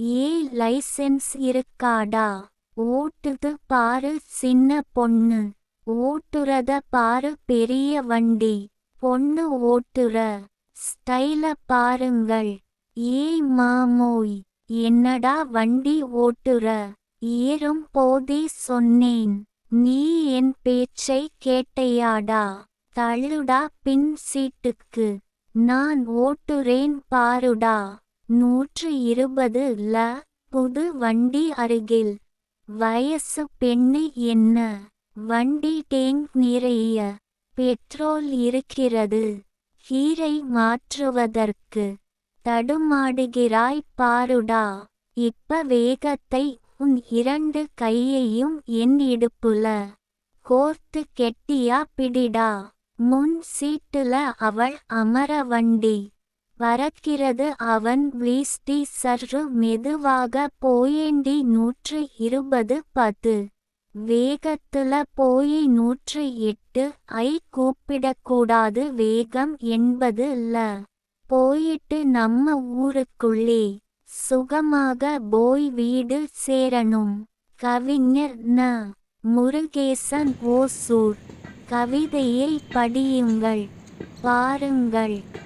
ஏ licence இருக்காடா? ஓட்டுது பாரு சின்ன பொண்ணு. ஓட்டுறத பாரு பெரிய வண்டி. பொண்ணு ஓட்டுற. ஸ்டைல பாருங்கள். ஏய் மாமோய் என்னடா வண்டி ஓட்டுற? ஏறும் போதே சொன்னேன். நீ என் பேச்சை கேட்டையாடா? தள்ளுடா பின் சீட்டுக்கு. நான் ஓட்டுறேன் பாருடா. நூற்று இருபது ல புது வண்டி அருகில். வயசு பெண்ணு என்ன? வண்டி டேங்க் நிறைய. பெட்ரோல் இருக்கிறது. கீரை மாற்றுவதற்கு தடுமாடுகிறாய் பாருடா. இப்ப வேகத்தை உன் இரண்டு கையையும் என் இடுப்புல. கோர்த்து கெட்டியா பிடிடா. முன் சீட்டுல அவள் அமர வண்டி. வரக்கிறது அவன் வீஸ்டி சற்று மெதுவாக போயேண்டி நூற்று இருபது பத்து. வேகத்துல போய் நூற்று எட்டு. ஐ கூப்பிடக்கூடாது வேகம் என்பது இல்ல போயிட்டு நம்ம ஊருக்குள்ளே. சுகமாக போய் வீடு சேரணும். கவிஞர் ந. முருகேசன் ஓசூர். கவிதையை படியுங்கள். பாருங்கள்.